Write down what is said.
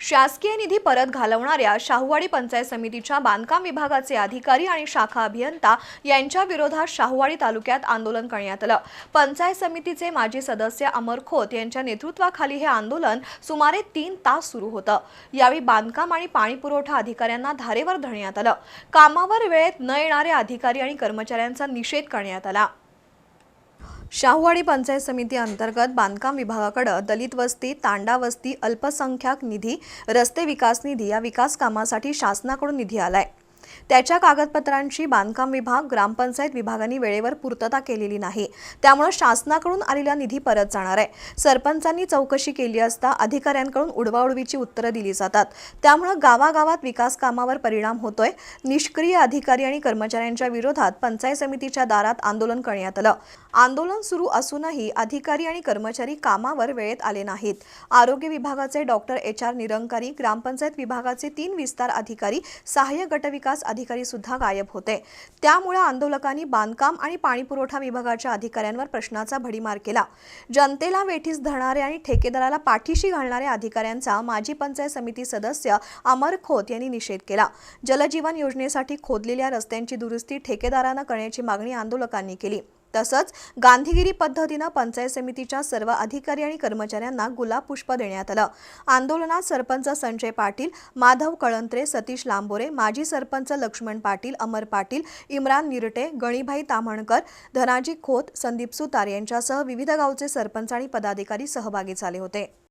शासकीय निधी परत घालवणाऱ्या शाहूवाडी पंचायत समितीच्या बांधकाम विभागाचे अधिकारी आणि शाखा अभियंता यांच्या विरोधात शाहूवाडी तालुक्यात आंदोलन करण्यात आलं. पंचायत समितीचे माजी सदस्य अमर खोत यांच्या नेतृत्वाखाली हे आंदोलन सुमारे तीन तास सुरू होतं. यावेळी बांधकाम आणि पाणी पुरवठा अधिकाऱ्यांना धारेवर धरण्यात आलं. कामावर वेळेत न येणारे अधिकारी आणि कर्मचाऱ्यांचा निषेध करण्यात आला. शाहूवाडी पंचायत समिती अंतर्गत बांधकाम विभागाकडे दलित वस्ती तांडा वस्ती अल्पसंख्याक निधी रस्ते विकास निधी या विकास कामासाठी शासनाकडून निधी आलाय. त्याच्या कागदपत्रांची बांधकाम विभाग ग्रामपंचायत विभागाने वेळेवर पूर्तता केलेली नाही. त्यामुळे शासनाकडून आलेला निधी परत जाणार आहे. सरपंचांनी चौकशी केली असता अधिकाऱ्यांकडून उडवाउडवीची उत्तरं दिली जातात. त्यामुळे गावागावात विकास कामावर परिणाम होतोय. निष्क्रिय अधिकारी आणि कर्मचाऱ्यांच्या विरोधात पंचायत समितीच्या दारात आंदोलन करण्यात आलं. आंदोलन सुरू असूनही अधिकारी आणि कर्मचारी कामावर वेळेत आले नाहीत. आरोग्य विभागाचे डॉक्टर एच आर निरंकारी ग्रामपंचायत विभागाचे तीन विस्तार अधिकारी सहाय्यक गटविकास अधिकारी सुद्धा गायब होते. त्यामुळे आंदोलकांनी बांधकाम आणि पाणीपुरवठा विभागाच्या अधिकाऱ्यांवर प्रश्नाचा भडीमार केला. जनतेला वेठीस धरणारे आणि ठेकेदाराला पाठीशी घालणाऱ्या अधिकाऱ्यांचा माजी पंचायत समिती सदस्य अमर खोत यांनी निषेध केला. जलजीवन योजनेसाठी खोदलेल्या रस्त्यांची दुरुस्ती ठेकेदारानं करण्याची मागणी आंदोलकांनी केली. तसंच गांधीगिरी पद्धतीनं पंचायत समितीच्या सर्व अधिकारी आणि कर्मचाऱ्यांना गुलाब पुष्प देण्यात आलं. आंदोलनात सरपंच संजय पाटील माधव कळंत्रे सतीश लांबोरे माजी सरपंच लक्ष्मण पाटील अमर पाटील इम्रान निरटे गणीभाई ताम्हणकर धनाजी खोत संदीप सुतार यांच्यासह विविध गावचे सरपंच आणि पदाधिकारी सहभागी झाले होते.